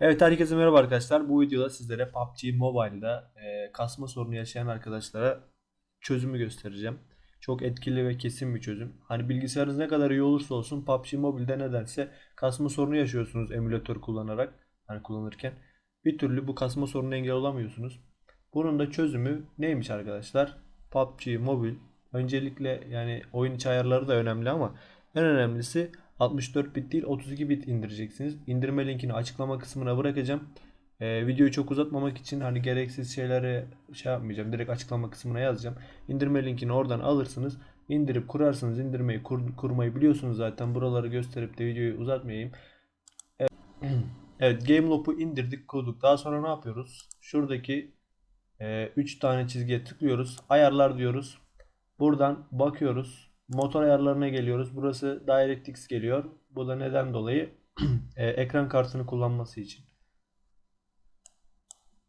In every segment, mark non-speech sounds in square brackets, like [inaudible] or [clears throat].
Evet herkese merhaba arkadaşlar. Bu videoda sizlere PUBG Mobile'da e, kasma sorunu yaşayan arkadaşlara çözümü göstereceğim. Çok etkili ve kesin bir çözüm. Hani bilgisayarınız ne kadar iyi olursa olsun PUBG Mobile'de nedense kasma sorunu yaşıyorsunuz emülatör kullanarak. Hani kullanırken. Bir türlü bu kasma sorununa engel olamıyorsunuz. Bunun da çözümü neymiş arkadaşlar? PUBG Mobile. Öncelikle yani oyun içi ayarları da önemli ama en önemlisi 64 bit değil 32 bit indireceksiniz. İndirme linkini açıklama kısmına bırakacağım. Ee, videoyu çok uzatmamak için hani gereksiz şeyleri şey yapmayacağım. Direkt açıklama kısmına yazacağım. İndirme linkini oradan alırsınız. İndirip kurarsınız. İndirmeyi kur- kurmayı biliyorsunuz zaten. Buraları gösterip de videoyu uzatmayayım. Evet, [clears throat] evet Gameloop'u indirdik kurduk. Daha sonra ne yapıyoruz? Şuradaki 3 tane çizgiye tıklıyoruz. Ayarlar diyoruz. Buradan bakıyoruz. Motor ayarlarına geliyoruz. Burası DirectX geliyor. Bu da neden dolayı? [clears throat] E, ekran kartını kullanması için.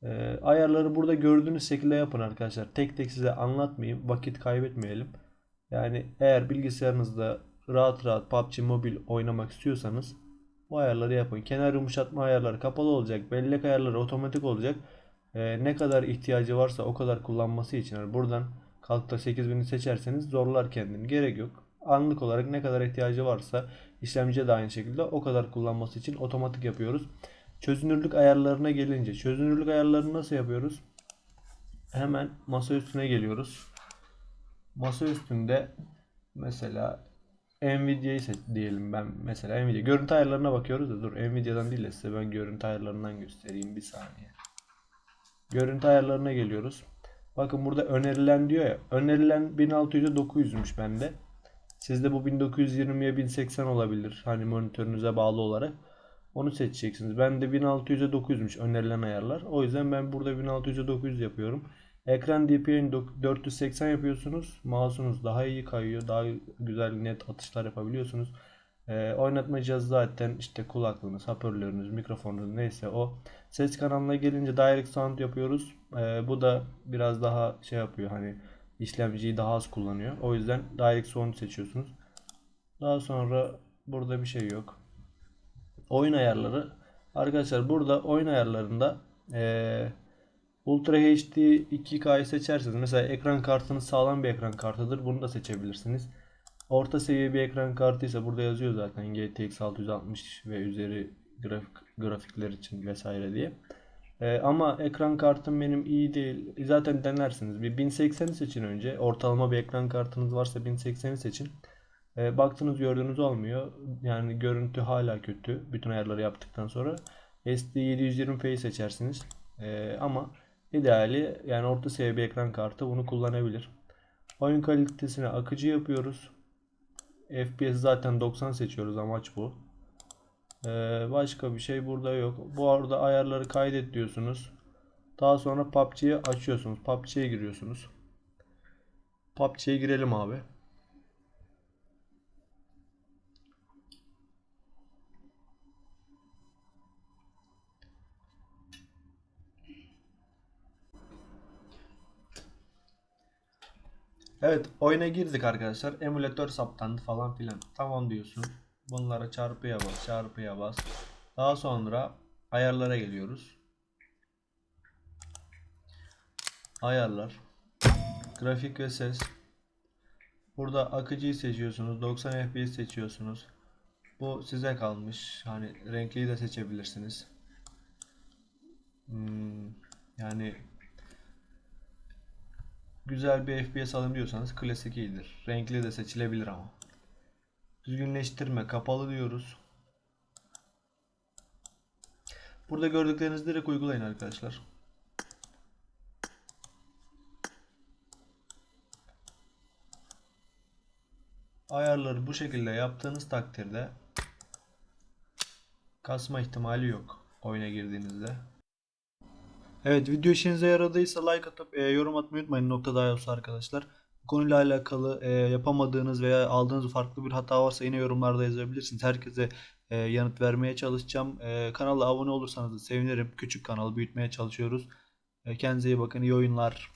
E, ayarları burada gördüğünüz şekilde yapın arkadaşlar. Tek tek size anlatmayayım. Vakit kaybetmeyelim. Yani eğer bilgisayarınızda rahat rahat PUBG Mobile oynamak istiyorsanız bu ayarları yapın. Kenar yumuşatma ayarları kapalı olacak. Bellek ayarları otomatik olacak. E, ne kadar ihtiyacı varsa o kadar kullanması için. Yani buradan kalkıp da 8000'i seçerseniz zorlar kendini. Gerek yok. Anlık olarak ne kadar ihtiyacı varsa işlemciye de aynı şekilde o kadar kullanması için otomatik yapıyoruz. Çözünürlük ayarlarına gelince çözünürlük ayarlarını nasıl yapıyoruz? Hemen masa üstüne geliyoruz. Masa üstünde mesela Nvidia'yı diyelim ben mesela Nvidia. Görüntü ayarlarına bakıyoruz da dur Nvidia'dan değil de size ben görüntü ayarlarından göstereyim bir saniye. Görüntü ayarlarına geliyoruz. Bakın burada önerilen diyor ya. Önerilen 1600'e 900'müş bende. Sizde bu 1920'ye 1080 olabilir. Hani monitörünüze bağlı olarak. Onu seçeceksiniz. Ben de 1600'e 900'müş önerilen ayarlar. O yüzden ben burada 1600'e 900 yapıyorum. Ekran DPI'ni 480 yapıyorsunuz. Mouse'unuz daha iyi kayıyor. Daha güzel net atışlar yapabiliyorsunuz. Ee, oynatma cihazı zaten işte kulaklığınız, hoparlörünüz, mikrofonunuz neyse o. Ses kanalına gelince direct sound yapıyoruz. Ee, bu da biraz daha şey yapıyor hani işlemciyi daha az kullanıyor. O yüzden direct sound seçiyorsunuz. Daha sonra burada bir şey yok. Oyun ayarları. Arkadaşlar burada oyun ayarlarında ee, Ultra HD 2K'yı seçerseniz mesela ekran kartınız sağlam bir ekran kartıdır. Bunu da seçebilirsiniz. Orta seviye bir ekran kartıysa burada yazıyor zaten GTX 660 ve üzeri grafik, grafikler için vesaire diye. Ee, ama ekran kartım benim iyi değil. Zaten denersiniz. Bir 1080'i seçin önce. Ortalama bir ekran kartınız varsa 1080'i seçin. Ee, baktınız gördüğünüz olmuyor. Yani görüntü hala kötü. Bütün ayarları yaptıktan sonra SD 720p'yi seçersiniz. Ee, ama ideali yani orta seviye bir ekran kartı bunu kullanabilir. Oyun kalitesini akıcı yapıyoruz. FPS zaten 90 seçiyoruz amaç bu. Ee, başka bir şey burada yok. Bu arada ayarları kaydet diyorsunuz. Daha sonra PUBG'yi açıyorsunuz. PUBG'ye giriyorsunuz. PUBG'ye girelim abi. Evet oyuna girdik arkadaşlar. Emülatör saptandı falan filan. Tamam diyorsun. Bunlara çarpıya bas, çarpıya bas. Daha sonra ayarlara geliyoruz. Ayarlar. Grafik ve ses. Burada akıcıyı seçiyorsunuz. 90 FPS seçiyorsunuz. Bu size kalmış. Hani renkliyi de seçebilirsiniz. Hmm, yani güzel bir FPS alın diyorsanız klasik iyidir. Renkli de seçilebilir ama. Düzgünleştirme kapalı diyoruz. Burada gördüklerinizi direkt uygulayın arkadaşlar. Ayarları bu şekilde yaptığınız takdirde kasma ihtimali yok oyuna girdiğinizde. Evet video işinize yaradıysa like atıp e, yorum atmayı unutmayın nokta daha olsa arkadaşlar. Konuyla alakalı e, yapamadığınız veya aldığınız farklı bir hata varsa yine yorumlarda yazabilirsiniz. Herkese e, yanıt vermeye çalışacağım. E, kanala abone olursanız da sevinirim. Küçük kanalı büyütmeye çalışıyoruz. E, kendinize iyi bakın. İyi oyunlar.